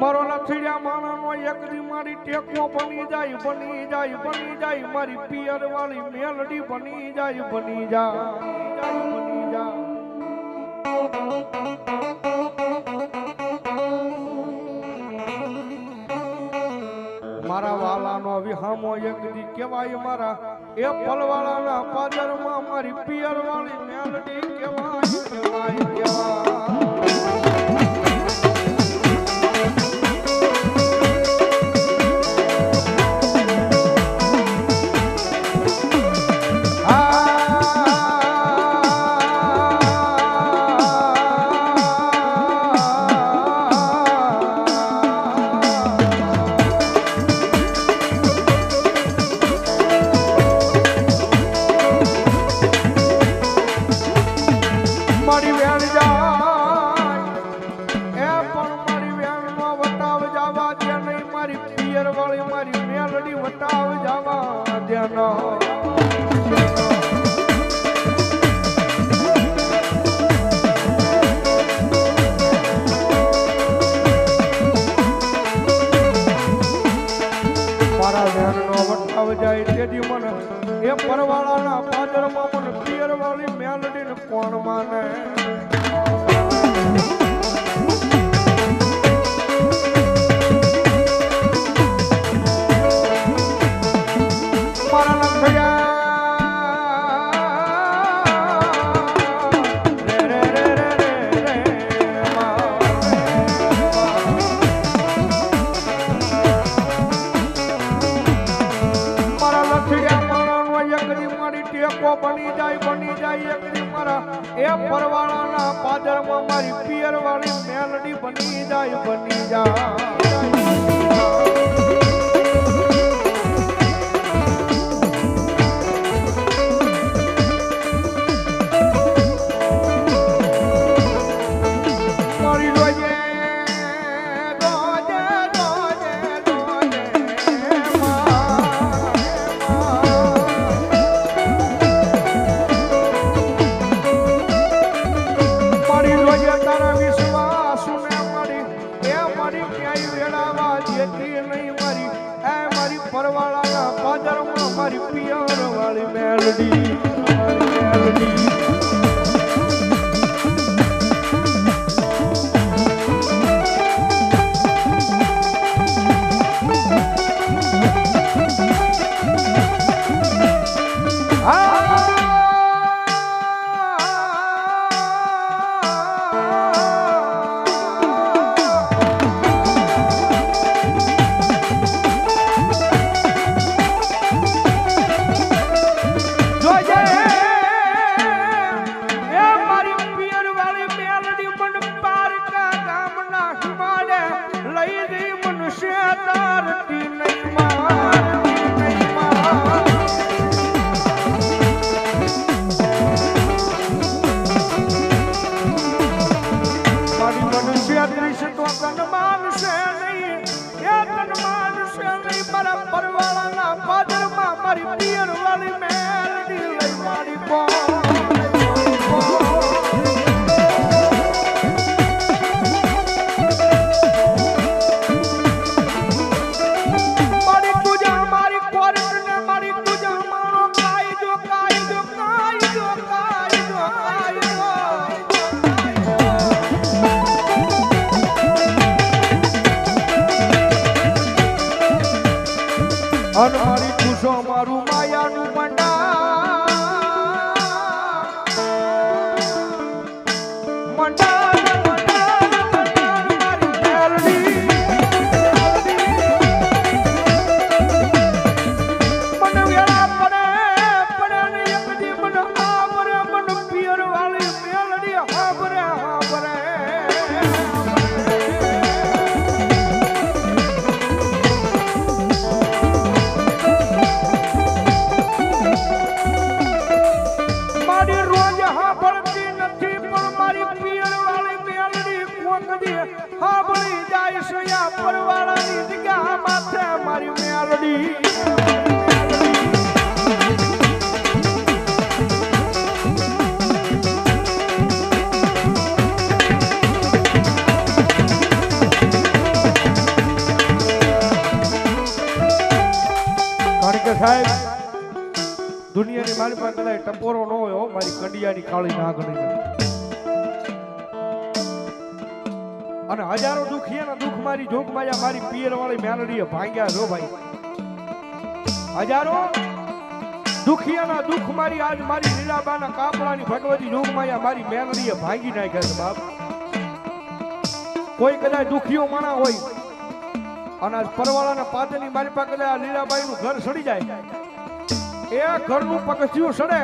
મારો લથડિયા માણાનો એકરી મારી ટેકો બની જાય બની જાય બની જાય. મારી પિયર વાળી મેલડી બની જાય બની જાય, બની જા. મારા વાલાનો વિહામો એકરી કહેવાય મારા, એ ફલવાળાના પાદરમાં મારી પિયર વાળી મેલડી કહેવાય કેવાય કેવાય farmer એકરી મારા એ પરવાળાના પાદરમાં મારી પિયરવાળી મેલડી બની જાય બની જાય. મારી મેલડી. સાહેબ, દુનિયાની મારી પાસે કદાચ ટપોરો ન હોય મારી કંડિયાની કાળી ના ગણી અને હજારો દુખિયાના દુઃખ મારી જોગ માયા મારી પિયર વાળી મેલડીએ ભાંગ્યા છો ભાઈ. હજારો દુખિયાના દુઃખ મારી આજ મારી લીલાબાના કાપડાની ભગવતી જોગ માયા મારી મેલડીએ ભાંગી નાખ્યા છે, બાપ. કોઈ કદાચ દુખિયો માણા હોય, અને આજ પરવાળાના પાદરની મારી પાસે કદાચ આ લીલાબાઈનું ઘર સડી જાય. એ ઘરનું પગથિયું સડે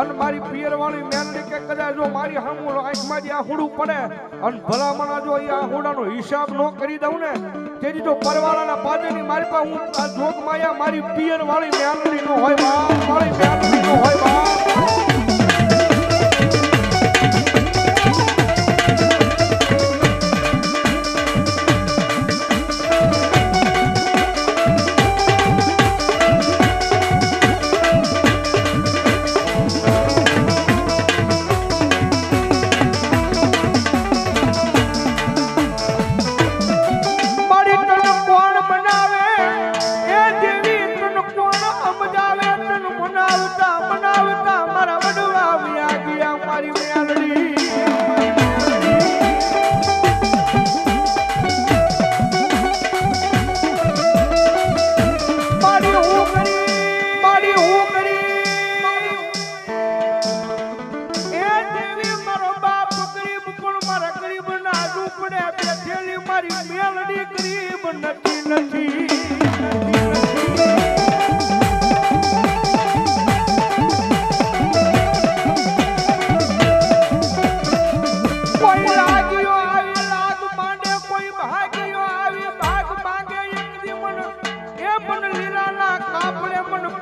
અને મારી પિયરવાળી મેલડી કે કદાચ જો મારી હામું જે આહુડું પડે, અને ભલામણા જો એ આહુડાનો હિસાબ ન કરી દઉં ને, તેથી જો પરવાળાના પાદેની મારી પાસે હું આ જોગ મારી પિયરવાળી મેલડી નો હોય મારી મેલડી નો હોય, બાપ.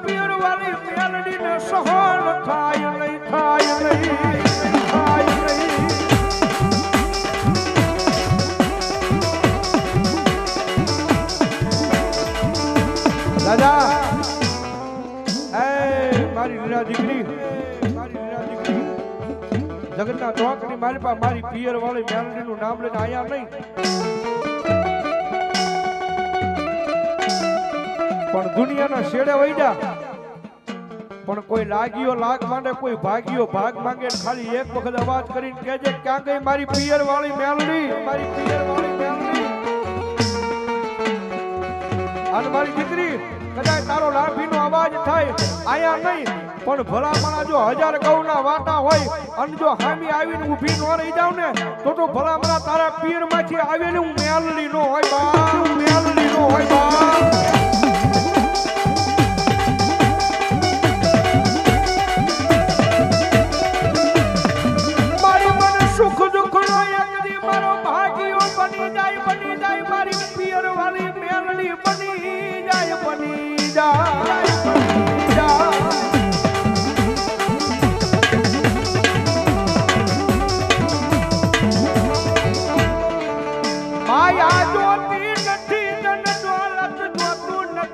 પીરવાળી મેલડી ને સહન થાય નહીં થાય નહીં ચોકની મારી પાસે મારી પિયર વાળી મેલડીનું નામ લઈને આયા નહીં. પણ દુનિયાના શેડે જા પણ કોઈ લાગ્યો લાગ માંડે કોઈ ભાગ્યો ભાગ માંગે ખાલી એક વખત અવાજ કરીને કહેજે ક્યાં ગઈ મારી પિયર વાળી મેલડી? મારી પિયર વાળી મેલડી. અને મારી દીકરી કદાચ તારો લાભીનો અવાજ થાય. આયા નહીં. પણ ભલામણા જો હજાર ગૌના વાટા હોય અને જો હામી આવીને ઊભી ન રહી જાવ ને, તો તો ભલામણા તારા પીરમાંથી આવેલી હું મેલડી નો હોય બા. મેલડી નો હોય બા.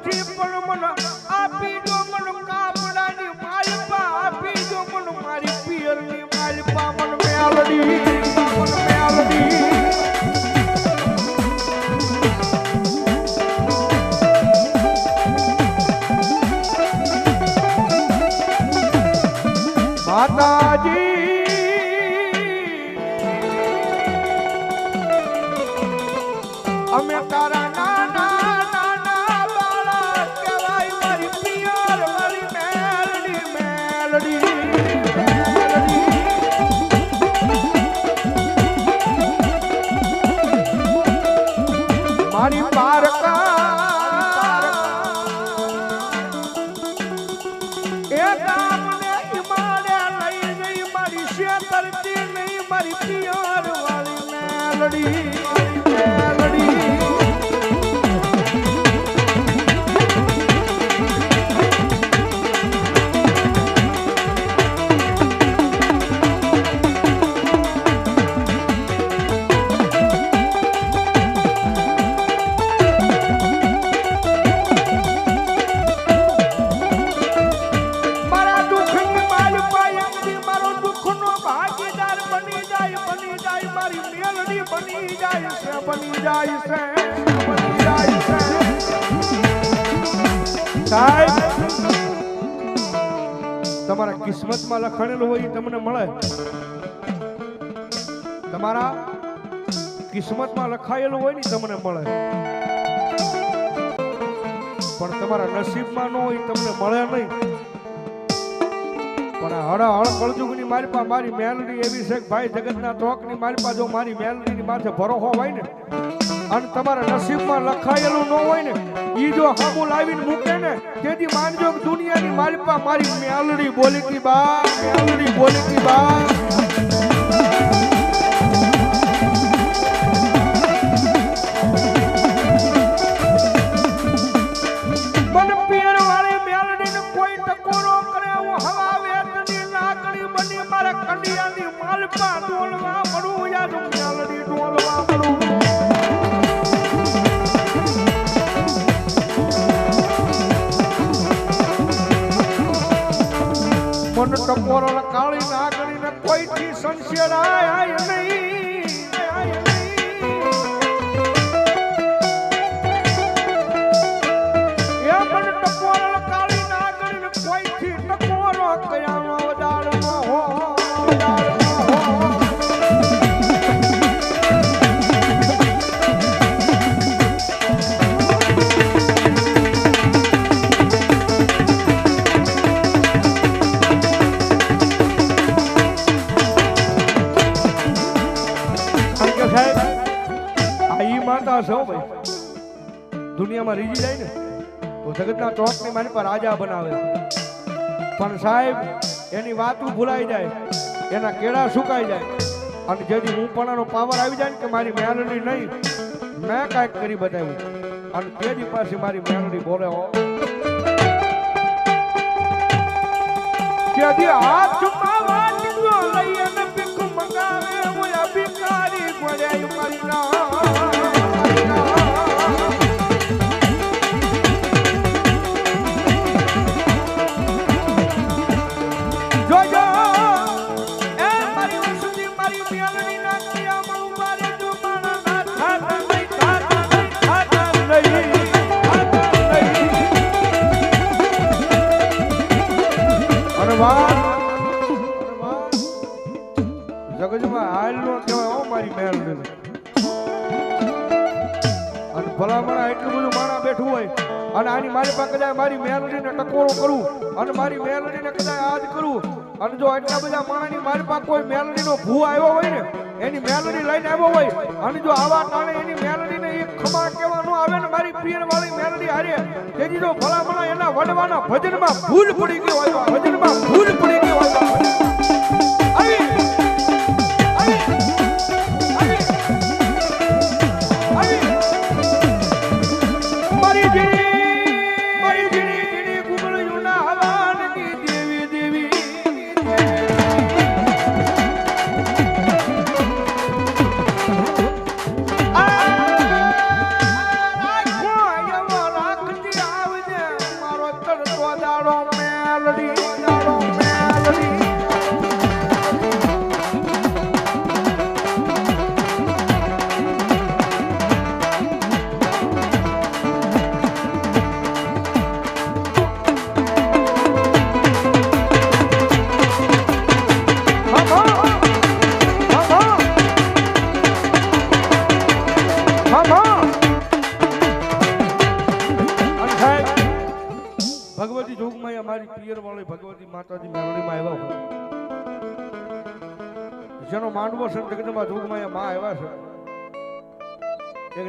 જોતું નથી પણ મન બની જાય છે બની તમારા કિસ્મતમાં લખાણેલું હોય તમને મળે. તમારા કિસ્મતમાં લખાયેલું હોય ને તમને મળે. પણ તમારા નસીબમાં ન હોય તમને મળે નહીં. પણ હળ હળ કળજુગની મારી પાસે મારી મેલડી એવી છે કે ભાઈ જગતના ચોકની મારી પાસે જો મારી મેલડીની માથે ભરોહો હોય ને, અને તમારા નસીબમાં લખાયેલું ન હોય ને એ જો હામું લાવીને મૂકે ને, તેથી માનજો દુનિયાની મારી પાસે મારી મેલડી બોલી કી બા, મેલડી બોલી બા. માલપા ડોલવા મળું યાર મેલડી ડોલવા મળું મન કોઈથી સંશેરાય નહીં દુનિયામાં રીજી જાય ને, તો જગતના ચોકની મારી પર રાજા બનાવે પણ સાહેબ, એની વાતું ભૂલાઈ જાય, એના કેળા સુકાઈ જાય. અને જેથી હું પણ પાવર આવી જાય ને કે મારી મેલડી નહીં, મેં કાંઈક કરી બતાવ્યું. અને તેની પાસે મારી મેલડી બોલે હો તેથી હાથમાં વાટકો લઈ અને ભીખ મંગાવે, હું અભિકારી ગોળાઈ મારી ના. મેલડીને ટકોરો કરું અને મારી મેલડીને કદાચ આજ કરું. અને જો એટલા બધા માણસની મારી પાસે કોઈ મેલડીનો ભૂ આવ્યો હોય ને, એની મેલડી લઈને આવ્યો હોય, અને જો આવા ટાણે એની મેલડીને એક ખમા કેવા ન આવે ને મારી પિયર વાળી મેલડી હારે, તેથી જો ભલામણા એના વડવાના ભજનમાં ભૂલ પડી ગયો હોય ભજનમાં ભૂલ પડી ગયો હોય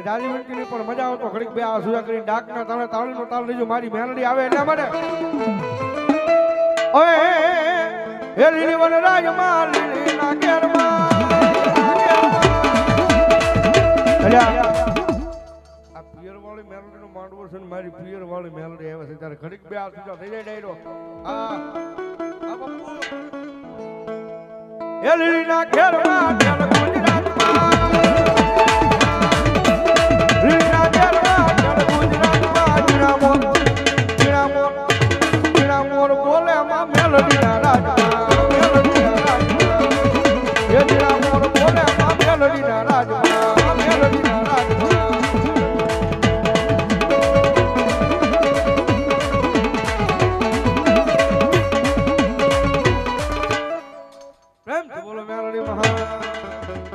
છે એક જાજી પણ મજા આવતો ઘડીક બે આ સુજા કરીને ડાકના તાળે તાળીનો તાળ લેજો, મારી મેલડી આવે એટલા માટે. ઓય હે લીલી વન રાજમાં લીલી ના ઘેરમાં માં વાળી મેલડી નો માંડવો છે મારી પિયર વાળી મેલડી આવે છે, ત્યારે ઘડીક બે આ સુજા થઈ જાય ડાયરો. આ આ બાપુ. એ લીલી ના ઘેર ગુજરાતમાં. લીલી